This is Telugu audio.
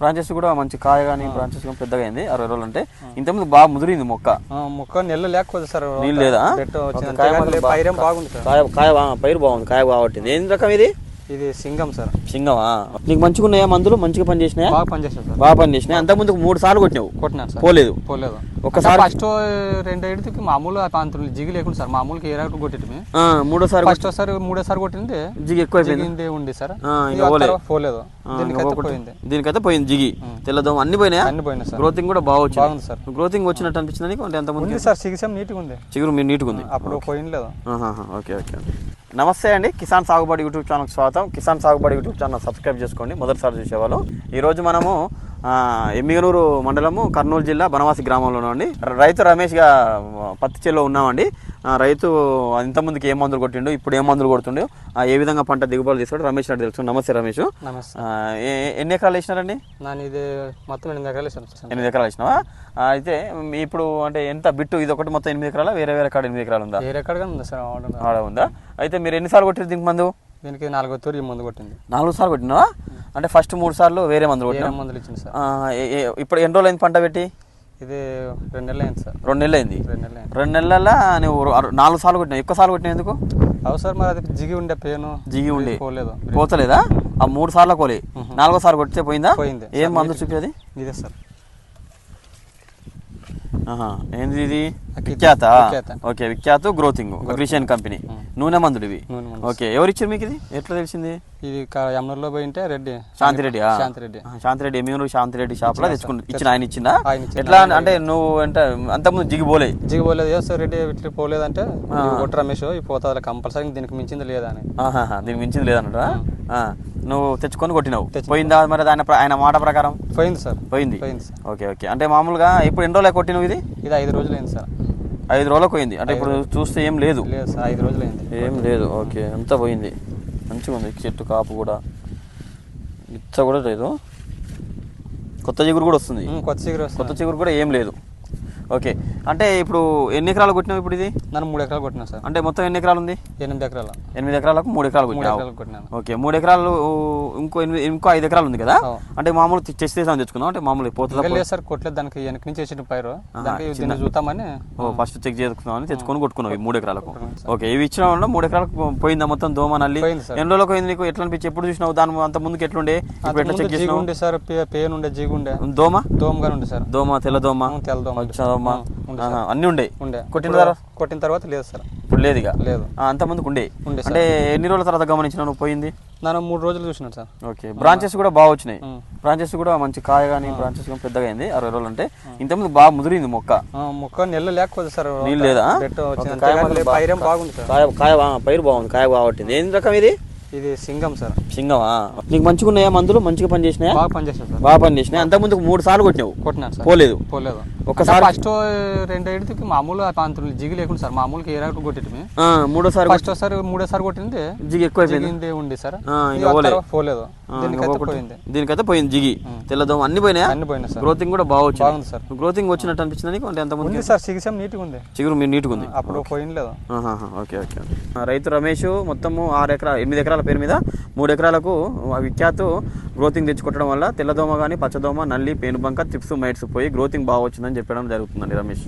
బ్రాంచెస్ కూడా మంచి కాయ కానీ బ్రాంచెస్ కానీ పెద్దగా అయింది. అరవై రోజులు అంటే ఇంతకుముందు బాగా ముదిరింది మొక్క. మొక్క నెల లేకపోతే సార్ నీళ్ళు లేదా? కాయ పైరేం బాగుంది కాయ పైరు బాగుంది కాయ బాగా పట్టింది. ఏం రకం ఇది? ఇది సింగం సార్. సింగమా? నీకు మంచిగా ఉన్నాయా మందులు? మంచిగా పని చేసినాయా బాగా పనిచేస్తుంది సార్. బాగా పని చేసినాయి అంతకుముందు మూడు సార్లు కొట్టినావు. కొట్టినాను సార్. పోలేదు. పోలేదు. ఒక్కసారి ఫస్ట్ రెండు ఏడుకి మామూలు అంత జిగి లేకుండా సార్. మామూలుగా ఏ రకం కొట్టేటమే ఆ, మూడోసారి ఫస్ట్ ఒకసారి మూడోసారి కొట్టింది. జిగి జిగింది ఉంది సార్. పోలేదు. దీనికైతే పోయింది. దీనికైతే పోయింది జిగి. తెల్లదోమ. అన్ని పోయినాయా? అన్ని పోయినాయి సార్. గ్రోతింగ్ కూడా బాగా వచ్చింది బాగుంది సార్. గ్రోతింగ్ వచ్చినట్టు అనిపించింది ఎంతమంది ఉంది సార్. సిగిసం నీట్గా ఉంది? చిగురు మీరు నీట్గా ఉంది. అప్పుడు పోయింది లేదు. Okay okay. నమస్తే అండి. కిసాన్ సాగుబడి యూట్యూబ్ ఛానల్కి స్వాగతం. కిసాన్ సాగుబడి యూట్యూబ్ ఛానల్ సబ్స్క్రైబ్ చేసుకోండి. మొదటిసారి చూసేవాళ్ళు. ఈరోజు మనము ఎమ్మిగనూరు మండలము కర్నూలు జిల్లా బనవాసి గ్రామంలో ఉన్నామండి రైతు రమేష్గా పత్తి చేలో ఉన్నామండి. రైతు ఇంతకుముందుకు ఏ మందులు కొట్టిండు ఇప్పుడు ఏ మందులు కొడుతుండో ఏ విధంగా పంట దిగుబడులు తీసుకోవడం రమేష్ రెడ్డి తెలుసు. నమస్తే రమేష్. ఎన్ని ఎకరాలు వేసినారండి? నేను ఇది మొత్తం ఎనిమిది ఎకరాలు వేసాను ఎనిమిది ఎకరాలు వేసినావా? అయితే ఇప్పుడు అంటే ఎంత బిట్టు ఇది ఒకటి మొత్తం ఎనిమిది ఎకరాల వేరే వేరే కాడ ఎనిమిది ఎకరాలు ఉందా? ఏ ఎక్కడ ఉంది సార్ ఆడ ఉందా? అయితే మీరు ఎన్నిసార్లు కొట్టారు దీనికి మందు? దీనికి నాలుగో తూరి మందు కొట్టింది. నాలుగు సార్లు కొట్టినావా? అంటే ఫస్ట్ మూడు సార్లు వేరే మందులు కొట్టినా. మందులు ఇచ్చింది సార్. ఇప్పుడు ఎన్ని రోజులు అయింది పంట పెట్టి? ఇది రెండు నెలలు అయింది సార్. రెండు నెలలు అయింది? రెండు నెలలు రెండు నెలల నువ్వు రు- నాలుగు సార్లు కొట్టినావు. ఎక్కువ సార్లు కొట్టినా ఎందుకు? అవు సార్ మరి అది జిగి ఉండే పేను. జిగి ఉండి. పోలేదు. పోతలేదా? ఆ మూడు సార్లు కోలే నాలుగో సార్లు కొట్టితే పోయిందా? పోయింది. ఏం మందు చూపేది ఇదే సార్. ఏంది ఇది? విఖ్యాత. ఓకే విఖ్యాత గ్రోతింగ్ గ్రీషియన్ కంపెనీ. నూనె మందులు ఇవి. ఓకే ఎవరు ఇచ్చారు మీకు ఇది ఎట్లా తెలిసింది? ఇది యమునూరులో పోయింటే రెడ్డి. శాంతిరెడ్డి శాంతిరెడ్డి. శాంతిరెడ్డి ఎమ్యూరు శాంతిరెడ్డి షాప్లో తెచ్చుకుని ఇచ్చిన ఆయన ఇచ్చిందా ఆయన ఇచ్చిన ఎట్లా అంటే నువ్వు అంటే అంతకుముందు జిగి పోలే. జిగి పోలేదు. ఏ సార్ రెడ్డి ఇట్లా పోలేదంటే కొట్టు రమేష్ ఈ పోతుంది కంపల్సరీ దీనికి మించింది లేదా అని ఆహాహా, దీనికి మించింది లేదన్నట నువ్వు తెచ్చుకొని కొట్టినావు. పోయిందా మరి దాని ప్ర- ఆయన మాట ప్రకారం? పోయింది సార్. పోయింది. Okay okay. అంటే మామూలుగా ఇప్పుడు ఎన్ని రోజులు కొట్టినవు ఇది? ఇది ఐదు రోజులు అయింది సార్. ఐదు రోజులకు పోయింది అంటే ఇప్పుడు చూస్తే ఏం లేదు. ఐదు రోజులు అయింది ఏం లేదు ఓకే. అంతా పోయింది. మంచిగా ఉంది చెట్టు కాపు కూడా. ఇచ్చ కూడా లేదు. కొత్త చిగురు కూడా వస్తుంది. కొత్త చిగురు వస్తుంది. కొత్త చిగురు కూడా ఏం లేదు. ఓకే. అంటే ఇప్పుడు ఎన్ని ఎకరాలు కొట్టినావు ఇప్పుడు ఇది? నన్ను మూడు ఎకరాలు కొట్టినా సార్. అంటే మొత్తం ఎన్ని ఎకరాలు ఉంది? ఎనిమిది ఎకరాలు. ఎనిమిది ఎకరాలకు మూడు ఎకరాలు కొట్టినాను. ఓకే. మూడు ఎకరాలు ఇంకో ఎనిమిది ఇంకో ఐదు ఎకరాలు ఉంది కదా. అంటే మామూలు చెస్ చేసామని తెచ్చుకుందాం. అంటే మామూలు పోతుందా సార్ కొట్టలేదు. దానికి వెనక నుంచి వేసిన పైరు. దీన్ని చూద్దామని. ఓ ఫస్ట్ చెక్ చేసుకుందామని తెచ్చుకొని కొట్టుకున్నావు ఈ మూడు ఎకరాలకు. ఓకే. ఇవి ఇచ్చిన వల్ల మూడు ఎకరాలకు పోయిందా మొత్తం దోమ నల్లి. ఎన్ని రోజులకు పోయింది నీకు? ఎట్లా అనిపించి ఎప్పుడు చూసినావు? దాని అంత ముందుకు ఎట్లుండే? ఎట్లా చెక్ చేసినావు? ఉండే సార్ పేను ఉండే జిగు ఉండే దోమ? దోమగానే ఉండే సార్. దోమ తెల్ల దోమ? తెల్ల దోమ. అన్ని ఉండే? ఉండే. కొట్టిన తర్వాత? కొట్టిన తర్వాత లేదు సార్. ఇప్పుడు లేదు ఇక లేదు. ఆ, అంత ముందుకు ఉండే? ఉండే అంటే ఎన్ని రోజుల తర్వాత గమనించినావు నువ్వు పోయింది? నన్ను మూడు రోజులు చూసినాను సార్. ఓకే. బ్రాంచెస్ కూడా బాగా వచ్చినాయి. బ్రాంచెస్ కూడా మంచి కాయ కానీ బ్రాంచెస్ కానీ పెద్దగా అయింది అరవై రోజులు అంటే ఇంతకుముందు బాగా ముదిరింది మొక్క. మొక్క నెల లేకపోతే సార్ నీళ్ళు లేదా? పైరేం బాగుంది కాయ కాయ పైరు బాగుంది కాయ బాగా పట్టింది. ఏం రకం ఇది? ఇది సింగం సార్. సింగమా? నీకు మంచిగా ఉన్నాయా మందులు? మంచిగా పని చేసినాయా బాగా పనిచేస్తుంది సార్. బాగా పని చేసినాయి అంతకుముందు మూడు సార్లు కొట్టినావు. కొట్టినాను సార్. పోలేదు. పోలేదు. ఒక్కసారి ఫస్ట్ రెండు ఏడుకి మామూలు అంత జిగి లేకుండా సార్ మామూలుగా ఏ రకం కొట్టేటమే. ఆ, మూడోసారి ఫస్ట్ ఒకసారి మూడోసారి కొట్టింది. జిగి ఎక్కువైపోయింది. జిగింది ఉంది సార్. పోలేదు. దీనికైతే పోయింది. జిగి. తెల్లదోమ. అన్ని పోయినాయా? అన్ని పోయినాయి సార్. గ్రోతింగ్ కూడా బాగా వచ్చింది. బాగుంది సార్. గ్రోతింగ్ వచ్చినట్టు అనిపించింది నీకు? అంటే అంతకుముందు ఉంది సార్ సిగిసం నీట్గా ఉంది. చిగురు మీరు నీట్గా ఉంది. అప్పుడు పోయింది లేదు ఆహాహా, ఓకే ఓకే రైతు రమేష్ మొత్తము ఆరు ఎకరా ఎనిమిది ఎకరాల పేరు మీద మూడు ఎకరాలకు విఖ్యాతు గ్రోతింగ్ తెచ్చుకోవడం వల్ల తెల్లదోమ కానీ పచ్చదోమ నల్లి పేనుబంక చిప్స్ మైట్స్ పోయి గ్రోతింగ్ బాగా వచ్చిందని చెప్పడం జరుగుతుందండి రమేష్.